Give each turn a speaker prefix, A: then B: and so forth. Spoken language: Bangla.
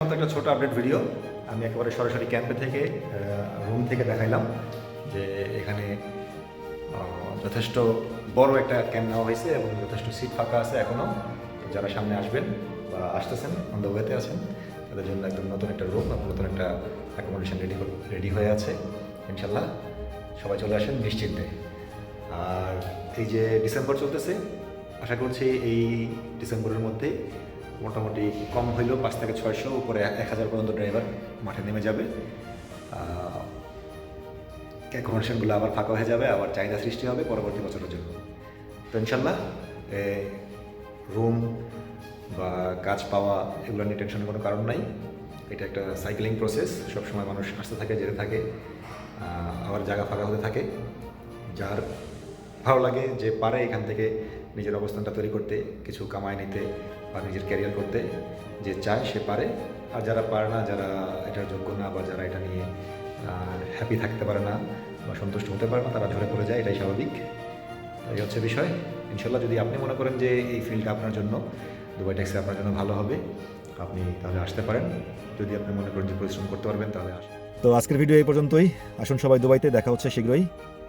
A: একটা ছোট আপডেট ভিডিও আমি একেবারে সরাসরি ক্যাম্পে থেকে রুম থেকে দেখাইলাম যে এখানে যথেষ্ট বড় একটা ক্যাম্প নেওয়া হয়েছে এবং যথেষ্ট সিট ফাঁকা আছে এখনও যারা সামনে আসবেন বা আসতেছেন অন দ্য ওয়েতে আছেন, তাদের জন্য একদম নতুন একটা রুম এবং নতুন একটা অ্যাকোমোডেশন রেডি রেডি হয়ে আছে ইনশাল্লাহ সবাই চলে আসেন নিশ্চিন্তে। আর এই যে ডিসেম্বর চলতেছে, আশা করছি এই ডিসেম্বরের মধ্যে মোটামুটি কম হইলেও পাঁচ থেকে ছয়শো উপরে এক হাজার পর্যন্ত ড্রাইভার মাঠে নেমে যাবে। অ্যাকোমোডেশনগুলো আবার ফাঁকা হয়ে যাবে, আবার চাহিদা সৃষ্টি হবে পরবর্তী বছরের জন্য। তো ইনশাল্লাহ রুম বা কাজ পাওয়া এগুলো নিয়ে টেনশনের কোনো কারণ নাই। এটা একটা সাইক্লিং প্রসেস সবসময় মানুষ আসতে থাকে, যেতে থাকে আবার জায়গা ফাঁকা হতে থাকে। যার ভালো লাগে যে পারে এখান থেকে নিজের অবস্থানটা তৈরি করতে, কিছু কামায় নিতে বা নিজের ক্যারিয়ার করতে যে চায় সে পারে। আর যারা পারে না, যারা এটার যোগ্য না বা যারা এটা নিয়ে হ্যাপি থাকতে পারে না বা সন্তুষ্ট হতে পারে না, তারা ঝরে পড়ে যায়, এটাই স্বাভাবিক। এই হচ্ছে বিষয়। ইনশাল্লাহ যদি আপনি মনে করেন যে এই ফিল্ডটা আপনার জন্য দুবাই ট্যাক্সি আপনার জন্য ভালো হবে, আপনি তাহলে আসতে পারেন। যদি আপনি মনে করেন যে পরিশ্রম করতে পারবেন, তাহলে আসুন
B: তো আজকের ভিডিও এই পর্যন্তই। আসুন সবাই দুবাইতে, দেখা হচ্ছে শীঘ্রই।